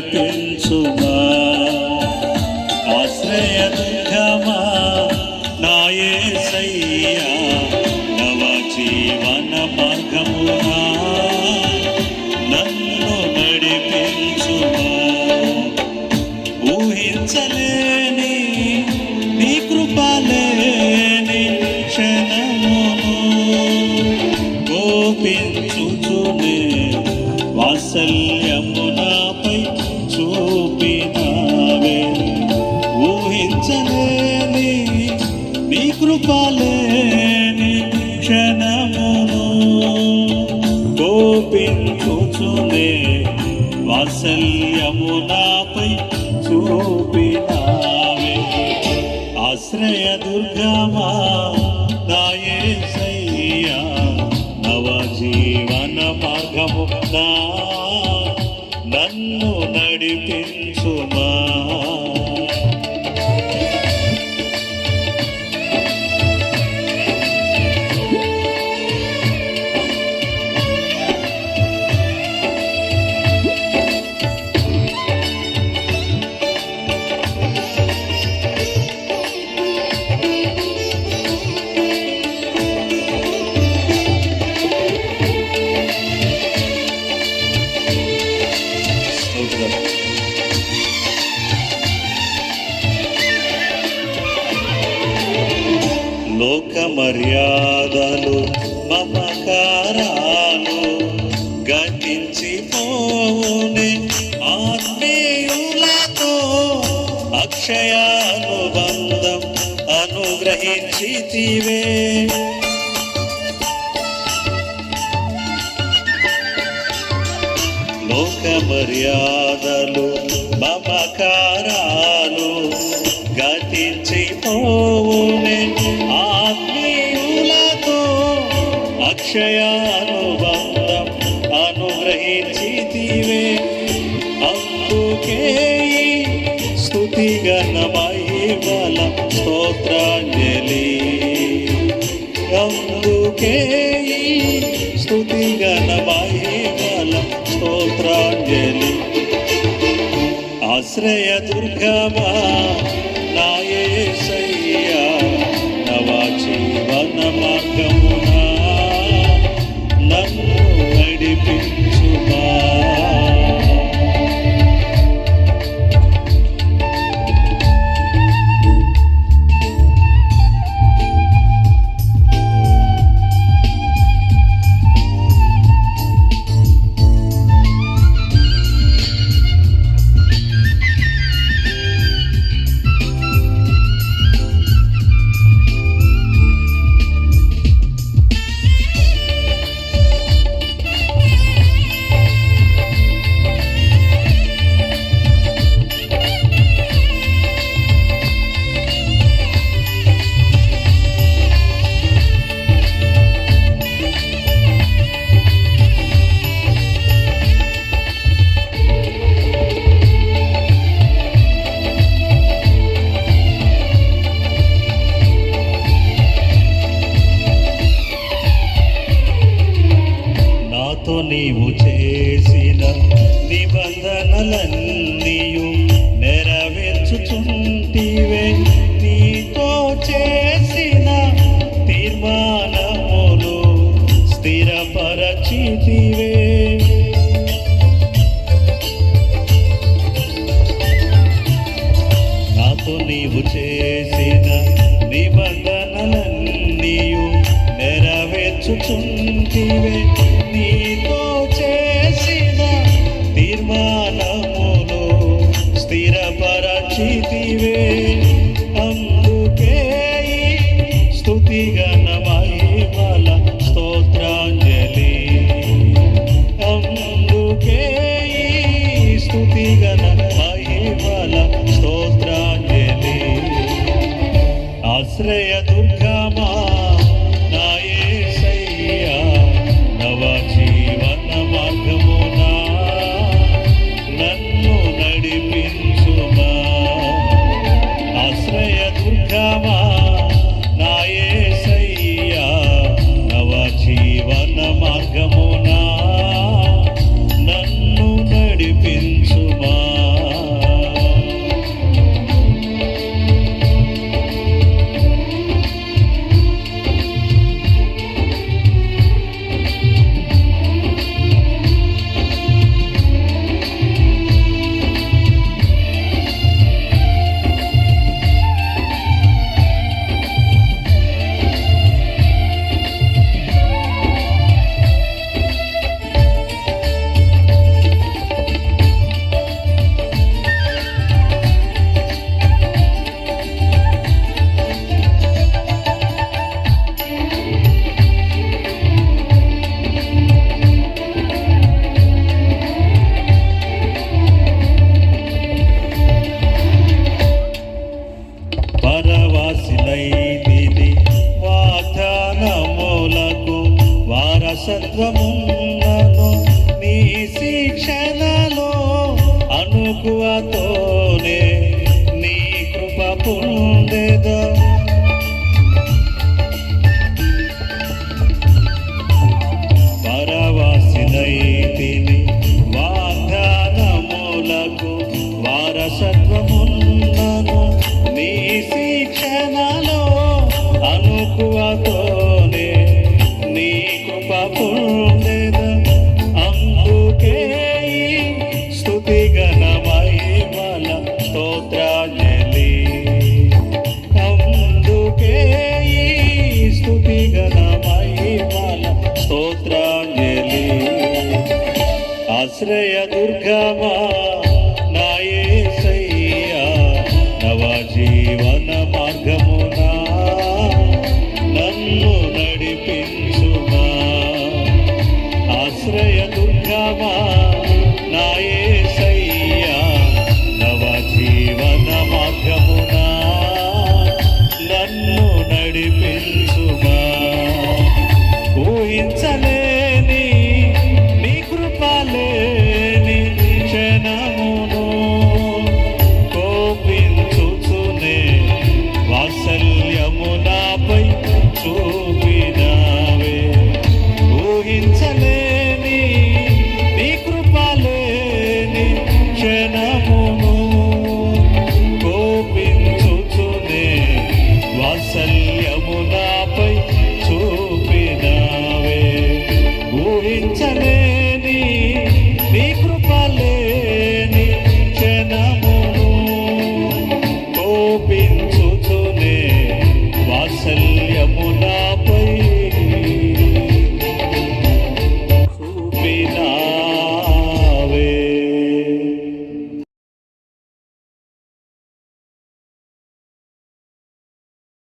నడిపించు చూపలేని క్షణమును గోపించుచునే వాత్సల్యము నాపై చూపినావే. ఆశ్రయ దుర్గమా నాయే సయ్యా నవ జీవన మార్గము నా మర్యాదలు మమకారాలు గతించిపోనే ఆత్మీయులతో అక్షయానుబంధం అనుగ్రహించితివే. లోక మర్యాదలు అందుకే స్థుతి స్తుతిగణ మహిమల స్తోత్రాంజలి. ఆశ్రయ దుర్గమా నాయ సయ్యా నవ జీవన మార్గమునా నీవు చేసిన నిబంధనలన్నీయు నెరవేర్చుచుంటివే. నీతో చేసిన తీర్మానములు స్థిరపరచితివే. నాతో నీవు చేసిన నిబంధనలన్నీయు నెరవేర్చుచుంటివే. ser tu amor. ఆశ్రయ దుర్గమా నాయసయ్యా కోపించుచునే వాత్సల్యము నా